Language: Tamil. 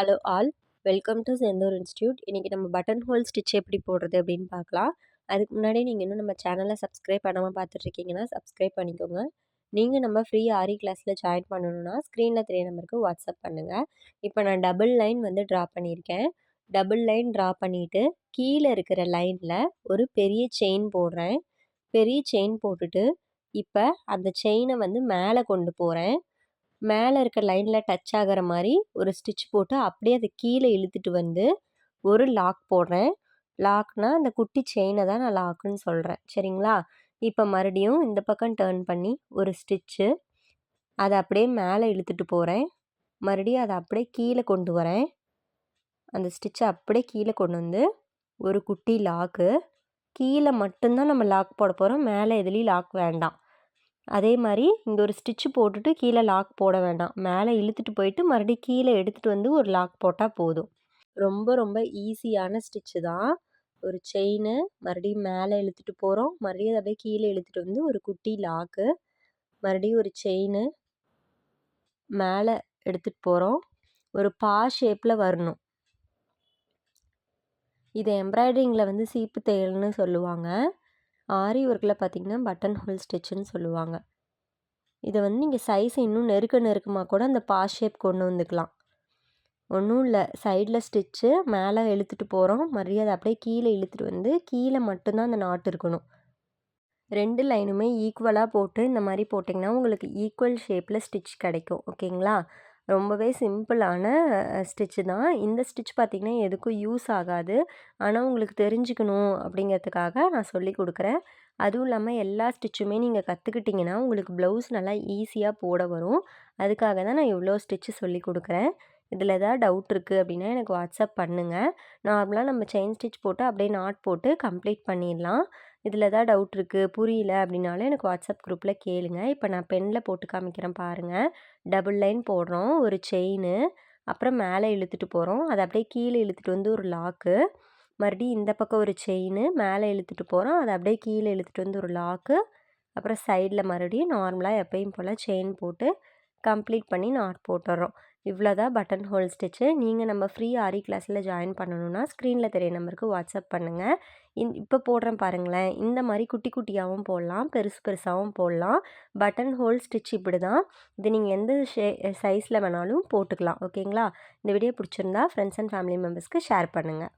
Hello all welcome to Senthur institute இன்றைக்கி நம்ம பட்டன் ஹோல் ஸ்டிச் எப்படி போடுறது அப்படின்னு பார்க்கலாம். அதுக்கு முன்னாடி நீங்கள் இன்னும் நம்ம சேனலை சப்ஸ்கிரைப் பண்ணாமல் பார்த்துட்ருக்கீங்கன்னா சப்ஸ்கிரைப் பண்ணிக்கோங்க. நீங்கள் நம்ம ஃப்ரீ ஆரி கிளாஸில் ஜாயின் பண்ணணுன்னா ஸ்க்ரீனில் தெரிய நம்பருக்கு வாட்ஸ்அப் பண்ணுங்கள் இப்போ நான் டபுள் லைன் வந்து ட்ரா பண்ணியிருக்கேன். டபுள் லைன் ட்ரா பண்ணிவிட்டு கீழே இருக்கிற லைனில் ஒரு பெரிய செயின் போடுறேன். பெரிய செயின் போட்டுட்டு இப்போ அந்த செயினை வந்து மேலே கொண்டு போகிறேன் மேலே இருக்க லைனில் டச் ஆகிற மாதிரி ஒரு ஸ்டிச் போட்டு அப்படியே அதை கீழே இழுத்துட்டு வந்து ஒரு லாக் போடுறேன். லாக்னால் அந்த குட்டி செயினை தான் நான் லாக்குன்னு சொல்கிறேன் சரிங்களா? இப்போ மறுபடியும் இந்த பக்கம் டேர்ன் பண்ணி ஒரு ஸ்டிச்சு அதை அப்படியே மேலே இழுத்துட்டு போகிறேன் மறுபடியும் அதை அப்படியே கீழே கொண்டு வரேன். அந்த ஸ்டிச்சை அப்படியே கீழே கொண்டு வந்து ஒரு குட்டி லாக்கு. கீழே மட்டும்தான் நம்ம லாக் போட போகிறோம் மேலே எதுலேயும் லாக் வேண்டாம். அதே மாதிரி இங்கே ஒரு ஸ்டிச்சு போட்டுட்டு கீழே லாக் போட வேண்டாம். மேலே இழுத்துட்டு போயிட்டு மறுபடியும் கீழே எடுத்துகிட்டு வந்து ஒரு லாக் போட்டால் போதும். ரொம்ப ரொம்ப ஈஸியான ஸ்டிச்சு தான். ஒரு செயினு மறுபடியும் மேலே இழுத்துட்டு போகிறோம் மறுபடியும் அப்படியே கீழே இழுத்துட்டு வந்து ஒரு குட்டி லாக்கு மறுபடியும் ஒரு செயினு மேலே எடுத்துகிட்டு போகிறோம் ஒரு பா ஷேப்பில் வரணும். இது எம்ப்ராய்டிங்கில் வந்து சீப்பு தையல்னு சொல்லுவாங்க. ஆரி ஒர்க்கில் பார்த்திங்கன்னா பட்டன் ஹோல் ஸ்டிச்சுன்னு சொல்லுவாங்க. இதை வந்து நீங்கள் சைஸ் இன்னும் நெருக்க நெருக்கமாக கூட அந்த பா ஷேப் கொண்டு வந்துக்கலாம். ஒன்றும் இல்லை சைடில் ஸ்டிச்சு மேலே இழுத்துட்டு போகிறோம் மறுபடியும் அதை அப்படியே கீழே இழுத்துட்டு வந்து கீழே மட்டும்தான் அந்த நாட்டு இருக்கணும். ரெண்டு லைனுமே ஈக்குவலாக போட்டு இந்த மாதிரி போட்டிங்கன்னா உங்களுக்கு ஈக்குவல் ஷேப்பில் ஸ்டிச் கிடைக்கும். ஓகேங்களா? ரொம்பவே சிம்பிளான ஸ்டிச்சு தான். இந்த ஸ்டிச் பார்த்திங்கன்னா எதுக்கும் யூஸ் ஆகாது. ஆனால் உங்களுக்கு தெரிஞ்சுக்கணும் அப்படிங்கிறதுக்காக நான் சொல்லி கொடுக்குறேன். அதுவும் இல்லாமல் எல்லா ஸ்டிச்சுமே நீங்கள் கற்றுக்கிட்டிங்கன்னா உங்களுக்கு ப்ளவுஸ் நல்லா ஈஸியாக போட வரும். அதுக்காக தான் நான் இவ்வளோ ஸ்டிச்சு சொல்லி கொடுக்குறேன். இதில் எதாவது டவுட் இருக்குது அப்படின்னா எனக்கு வாட்ஸ்அப் பண்ணுங்கள் நார்மலாக நம்ம செயின் ஸ்டிச் போட்டு அப்படியே நாட் போட்டு கம்ப்ளீட் பண்ணிடலாம். இதில் தான் டவுட் இருக்குது புரியல அப்படின்னாலும் எனக்கு வாட்ஸ்அப் குரூப்பில் கேளுங்க. இப்போ நான் பெனில் போட்டு காமிக்கிறேன் பாருங்கள் டபுள் லைன் போடுறோம் ஒரு செயின் அப்புறம் மேலே இழுத்துட்டு போகிறோம் அதை அப்படியே கீழே இழுத்துட்டு வந்து ஒரு லாக்கு மறுபடியும் இந்த பக்கம் ஒரு செயின் மேலே இழுத்துட்டு போகிறோம் அதை அப்படியே கீழே இழுத்துட்டு வந்து ஒரு லாக்கு அப்புறம் சைடில் மறுபடியும் நார்மலாக எப்பயும் போல் செயின் போட்டு கம்ப்ளீட் பண்ணி நாட் போட்டுடுறோம் இவ்வளோ தான் பட்டன் ஹோல் ஸ்டிச்சு. நீங்கள் நம்ம ஃப்ரீ ஆரி கிளாஸில் ஜாயின் பண்ணணுன்னா ஸ்க்ரீனில் தெரிய நம்பருக்கு வாட்ஸ்அப் பண்ணுங்கள் இந் இப்போ போடுறேன் பாருங்களேன். இந்த மாதிரி குட்டி குட்டியாகவும் போடலாம் பெருசு பெருசாகவும் போடலாம். பட்டன் ஹோல் ஸ்டிச் இப்படி தான். இது நீங்கள் எந்த ஷே சைஸில் வேணாலும் போட்டுக்கலாம். ஓகேங்களா? இந்த வீடியோ பிடிச்சிருந்தா ஃப்ரெண்ட்ஸ் அண்ட் ஃபேமிலி மெம்பர்ஸ்க்கு ஷேர் பண்ணுங்கள்